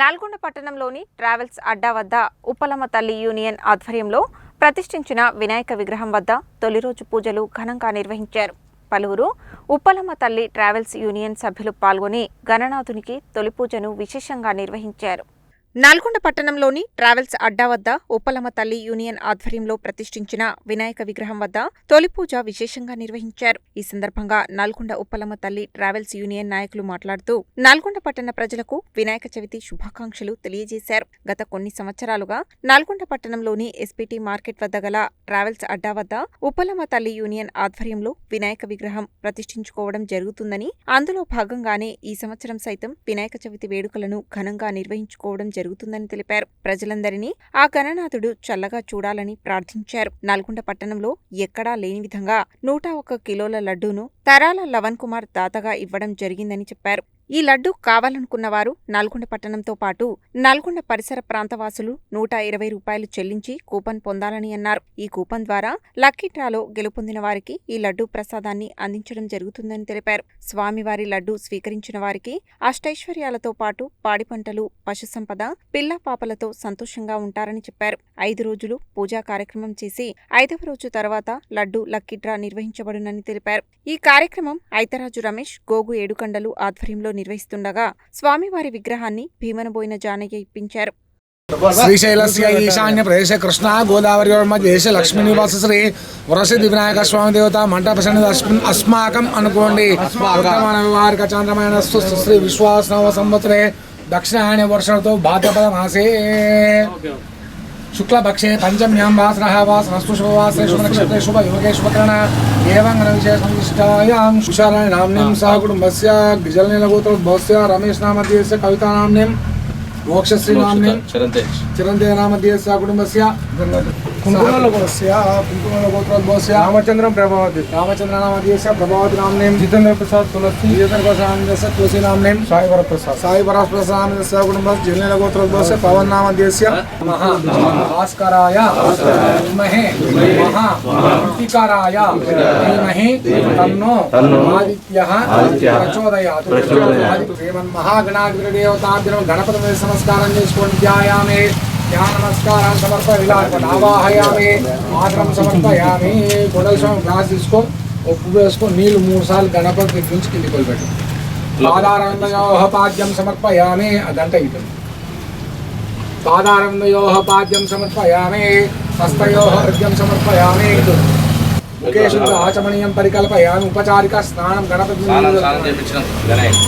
నల్గొండ పట్టణంలోని ట్రావెల్స్ అడ్డా వద్ద ఉప్పలమ్మ తల్లి యూనియన్ ఆధ్వర్యంలో ప్రతిష్ఠించిన వినాయక విగ్రహం వద్ద తొలి రోజు పూజలు ఘనంగా నిర్వహించారు. పలువురు ఉప్పలమ్మ తల్లి ట్రావెల్స్ యూనియన్ సభ్యులు పాల్గొని గణనాథునికి తొలి పూజను విశేషంగా నిర్వహించారు. నల్గొండ పట్టణంలోని ట్రావెల్స్ అడ్డా వద్ద ఉప్పలమ్మ తల్లి యూనియన్ ఆధ్వర్యంలో ప్రతిష్ఠించిన వినాయక విగ్రహం వద్ద తొలి పూజ విశేషంగా నిర్వహించారు. ఈ సందర్భంగా నల్గొండ ఉప్పలమ్మ తల్లి ట్రావెల్స్ యూనియన్ నాయకులు మాట్లాడుతూ నల్గొండ పట్టణ ప్రజలకు వినాయక చవితి శుభాకాంక్షలు తెలియజేశారు. గత కొన్ని సంవత్సరాలుగా నల్గొండ పట్టణంలోని ఎస్పీటీ మార్కెట్ వద్ద గల ట్రావెల్స్ అడ్డా వద్ద ఉప్పలమ్మ తల్లి యూనియన్ ఆధ్వర్యంలో వినాయక విగ్రహం ప్రతిష్ఠించుకోవడం జరుగుతుందని అందులో భాగంగానే ఈ సంవత్సరం సైతం వినాయక చవితి వేడుకలను ఘనంగా నిర్వహించుకోవడం జరుగుతుందని తెలిపారు. ప్రజలందరినీ ఆ గణనాథుడు చల్లగా చూడాలని ప్రార్థించారు. నల్గొండ పట్టణంలో ఎక్కడా లేని విధంగా నూట ఒక్క కిలోల లడ్డూను తరాల లవన్ కుమార్ దాతగా ఇవ్వడం జరిగిందని చెప్పారు. ఈ లడ్డు కావాలనుకున్న వారు నల్గొండ పట్టణంతో పాటు నల్గొండ పరిసర ప్రాంతవాసులు నూట ఇరవై రూపాయలు చెల్లించి కూపన్ పొందాలని అన్నారు. ఈ కూపన్ ద్వారా లక్కీ డ్రాలో గెలుపొందిన వారికి ఈ లడ్డు ప్రసాదాన్ని అందించడం జరుగుతుందని తెలిపారు. స్వామివారి లడ్డు స్వీకరించిన వారికి అష్టైశ్వర్యాలతో పాటు పాడి పంటలు పశు సంపద పిల్ల పాపలతో సంతోషంగా ఉంటారని చెప్పారు. ఐదు రోజులు పూజా కార్యక్రమం చేసి ఐదవ రోజు తర్వాత లడ్డు లక్కీ డ్రా నిర్వహించబడునని తెలిపారు. ఈ కార్యక్రమం ఐతరాజు రమేష్ గోగు ఏడుకండలు ఆధ్వర్యంలో నిర్వహిస్తుండగా స్వామివారి విగ్రహాన్ని భీమనబోయిన జానయ్య ఇప్పించారు. శ్రీశైలస్య ఈశాన్య ప్రదేశ కృష్ణ గోదావరి దేశ లక్ష్మీ నివాస శ్రీ వరసిద్ధి వినాయక స్వామి దేవత మంటప సన్నిధి అస్మాకం అనుకోండి. వర్తమాన వ్యవహారిక శ్రీ సంవత్సరే దక్షిణాయన వర్షంతో భాద్రపద మాసే శుక్లపక్షే పంచమ్యాం వాసరः వాసనస్తు శుభవాసరే శుభనక్షత్రే శుభయోగే శుభకరణ ఏవం విశేషనిష్టాయాం సుశారాయ నామ్నిం సహ కుటుంబస్య గిజలనీలగోత్రోద్భవస్య రమేష్ నామధ్యస్య కవితా నామ్నిం మోక్షశ్రీ నామ్నిం చిరంజయ నామధ్యస్య కుటుంబస్య రామచంద్రం ప్రభావతి. రామచంద్ర నామధ్యస్య ప్రభావతి నామ్నిం? జితేంద్ర ప్రసాద్ తులసి. జితేంద్ర ప్రసాద్ తులసి నామ్నిం? సాయి వరప్రసాద్. సాయి పరాస్ప్రసాదస్య కుటుంబస్ జిల్లేల గోత్రోద్భవస్య పవన్ నామధ్యస్య మహా భాస్కరాయ. విద్మహే మహా కృతికారాయ. ధీమహి తన్నో ఆదిత్యః ప్రచోదయాత్ ఆదిత్య దేవన్ మహాగణాధిపతిదేవతాభ్యం గణపతి నమస్కారం చేసుకోండి. ధ్యాయామి. ధ్యాన నమస్కారాన్ని సమర్ప ఇలా ఆవాహయామి మాత్రం సమర్పయామి గొడవ స్వామి గ్లాస్ తీసుకో ఉప్పు వేసుకో నీళ్ళు మూడు సార్లు గణపతి దగ్గర నుంచి కిందికి వదిలిపెట్టు. పాదారవిందయోః పాద్యం సమర్పయామి అదంట ఇది. పాదారవిందయోః పాద్యం సమర్పయామి హస్తయోః అర్ఘ్యం సమర్పయామి ముఖేషు ఆచమనీయం పరికల్పయామి ఉపచారిక స్నానం గణపతి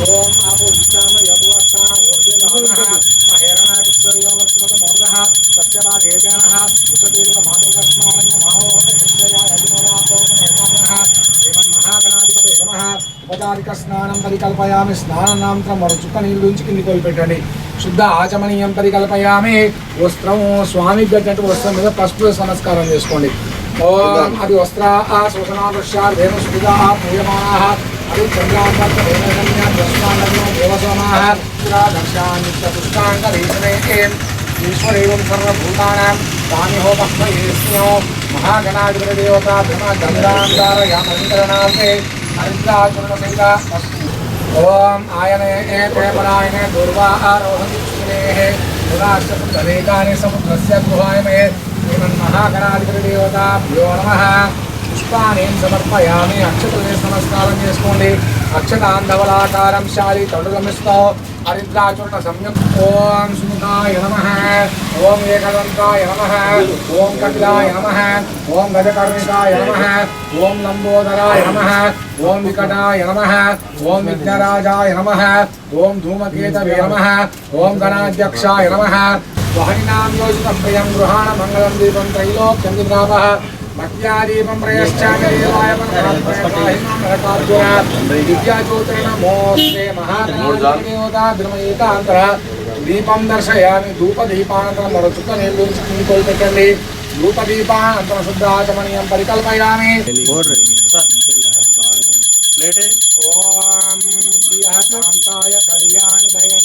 ఓం ఆపో విశ్రామ మహేరణాక్షయోమస్మత మోదః తస్య రాజేతనః ఉషతీరివ మాతృకస్మారణ్య మావో నమః. ఉపచారిక స్నానం పరికల్పయామి. స్నానానంతరం మరో చుక్క నీళ్ళు ఉంచి కిందికి వదిలిపెట్టండి శుద్ధ ఆచమనీయం పరికల్పయామి. వస్త్రం స్వామి గట్టినట్టు వస్త్రం మీద ఫస్ట్ నమస్కారం చేసుకోండి. ॐ अभिवस्त्राः शोषणावृक्षार्धेन सुविधाः पूयमानाः अभिचन्द्रान्तर्गस्मानो देवसोमाः दक्षानित्यपुष्टाङ्गरीशने ईश्वरेवं सर्वभूतानां स्वामिहोपह्मयेष्णो महागणाधिपतिदेवता धर्मगन्धान्धारयामन्तरणार्थे हरिद्राचूर्णसहिता अस्तु। ॐ आयने एते परायणे दुर्वा आरोहन्ति पुराश्च समुद्ररेकानि समुद्रस्य गुहायमे శ్రీమన్మహాగణాధిపతిదేవతాభ్యో నమః. పుష్పాన్ని సమర్పయామి అక్షతలే నమస్కారం చేసుకోండి. అక్షతాంధవలాకారం శాలి తడుగమిస్తో హరిద్రాచూర్ణ సమ్యక్ ఓం సుముఖాయ నమ. ఓం ఏకదంతాయ నమ. ఓం కపిలాయ నమ. ఓం గజకర్ణికాయ నమ. ఓం లంబోదరాయ నమ. ఓం వికటాయ నమ. ఓం విఘ్నరాజాయ నమ. ఓం ధూమకేతవే నమ. ఓం గణాధ్యక్షాయ నమ. వహనినాం గృహాణ మంగళం దీపం త్రైలోక్యం దిగ్రాపः మధ్యాదీపం ప్రయశ్చాదేవాయ విద్యాజ్యోతిర్నమోస్తే దీపం దర్శయామి ధూపదీపానంతరం మరో చుక్క నీళ్ళు కిందికి పెట్టండి ధూపదీపానంతరం శుద్ధాచమనీయం పరికల్పయామి ఓం శ్రీ కాంతాయ కళ్యాణ దయన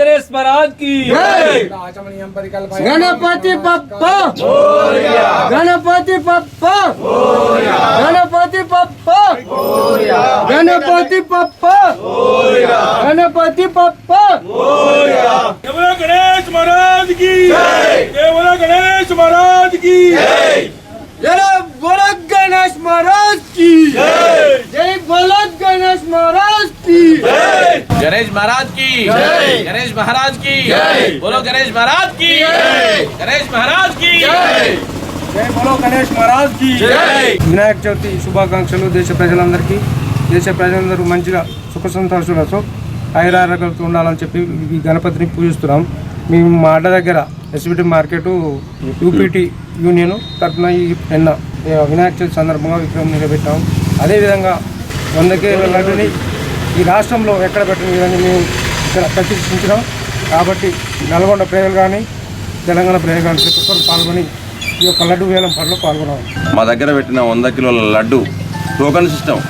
स्वराज की। गणपति पप्पा गणपति पप्पा गणपति पप्पा गणपति पप्पा गणपति पप्पा गणेश महाराज की गणेश महाराज की बोलो गणेश महाराज की गणेश महाराज की జై బోలో గణేష్ మహారాజ్ కి వినాయక చవితి శుభాకాంక్షలు దేశ ప్రజలందరికీ దేశ ప్రజలందరూ మంచిగా సుఖ సంతోషాలతో ఐరారోగ్యాలతో ఉండాలని చెప్పి ఈ గణపతిని పూజిస్తున్నాం మేము మా అడ్డ దగ్గర ఎస్బిటి మార్కెట్ యూపీటీ యూనియన్ తరఫున ఈ నిన్న ఈ వినాయక చవితి సందర్భంగా విగ్రహం నిలబెట్టాం అదేవిధంగా వంద కేజీల లడ్డుని ఈ రాష్ట్రంలో ఎక్కడ పెట్టిన విధంగా మేము ఇక్కడ ప్రతిష్ఠించినాం. కాబట్టి నల్గొండ ప్రజలు కానీ తెలంగాణ ప్రజలు కానీ ప్రతి ఒక్కరు పాల్గొని ఈ యొక్క లడ్డు వేలం పనిలో పాల్గొనాలి. మా దగ్గర పెట్టిన వంద కిలోల లడ్డు టోకన్ సిస్టమ్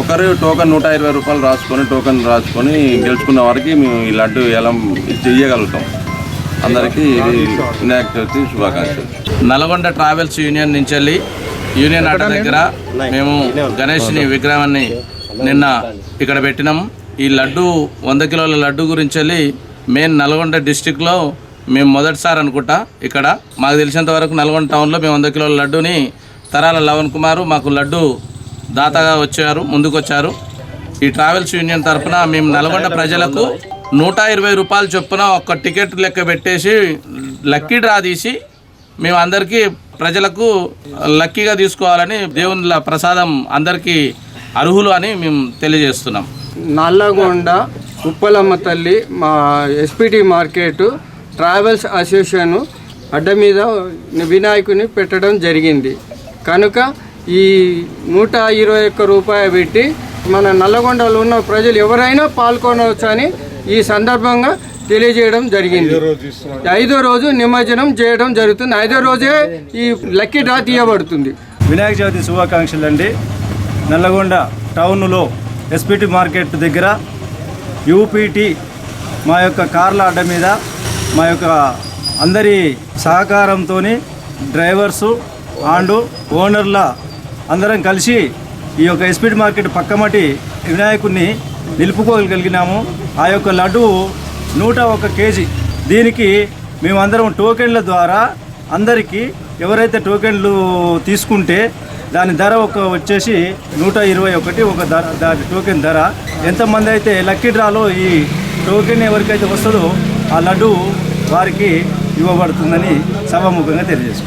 ఒకరు టోకన్ నూట ఇరవై రూపాయలు రాసుకొని టోకన్ రాసుకొని గెలుచుకున్న వారికి మేము ఈ లడ్డు ఎలా ఇయ్యగలుగుతాం అందరికీ ఇది వినాయక చవితి శుభాకాంక్షలు. నల్గొండ ట్రావెల్స్ యూనియన్ నుంచి వెళ్ళి యూనియన్ అడ్డ దగ్గర మేము గణేష్ని విగ్రహాన్ని నిన్న ఇక్కడ పెట్టినాం. ఈ లడ్డు వంద కిలోల లడ్డు గురించి వెళ్ళి మెయిన్ నల్గొండ డిస్టిక్లో మేము మొదటిసారి అనుకుంటా ఇక్కడ. మాకు తెలిసినంత వరకు నల్గొండ టౌన్లో మేము వంద కిలోల లడ్డుని తరాల లవన్ కుమారు మాకు లడ్డు దాతగా వచ్చారు ముందుకొచ్చారు. ఈ ట్రావెల్స్ యూనియన్ తరఫున మేము నల్గొండ ప్రజలకు నూట ఇరవై రూపాయలు చొప్పున ఒక టికెట్ లెక్క పెట్టేసి లక్కీ డ్రా తీసి మేము అందరికీ ప్రజలకు లక్కీగా తీసుకోవాలని దేవుని ప్రసాదం అందరికీ అర్హులు అని మేము తెలియజేస్తున్నాం. నల్లగొండ ఉప్పలమ్మ తల్లి మా ఎస్పిటి మార్కెట్ ట్రావెల్స్ అసోసియేషన్ అడ్డ మీద వినాయకుని పెట్టడం జరిగింది. కనుక ఈ నూట ఇరవై ఒక్క రూపాయ పెట్టి మన నల్లగొండలో ఉన్న ప్రజలు ఎవరైనా పాల్గొనవచ్చు అని ఈ సందర్భంగా తెలియజేయడం జరిగింది. ఐదో రోజు నిమజ్జనం చేయడం జరుగుతుంది. ఐదో రోజే ఈ లక్కీ డ్రా తీయబడుతుంది. వినాయక చవితి శుభాకాంక్షలు అండి నల్లగొండ టౌన్లో ఎస్పిటి మార్కెట్ దగ్గర యూపీటీ మా యొక్క కార్ల అడ్డ మీద మా యొక్క అందరి సహకారంతో డ్రైవర్సు ఆండు ఓనర్ల అందరం కలిసి ఈ యొక్క ఎస్పిటి మార్కెట్ పక్కమటి వినాయకుడిని నిలుపుకోగలిగినాము. ఆ యొక్క లడ్డు నూట ఒక కేజీ. దీనికి మేమందరం టోకెన్ల ద్వారా అందరికీ ఎవరైతే టోకెన్లు తీసుకుంటే దాని ధర ఒక వచ్చేసి నూట ఇరవై ఒకటి ఒక ధర దాని టోకెన్ ధర. ఎంతమంది అయితే లక్కీ డ్రాలో ఈ టోకెన్ ఎవరికైతే వస్తుందో ఆ లడ్డు వారికి ఇవ్వబడుతుందని సభాముఖంగా తెలియజేసుకుంటాం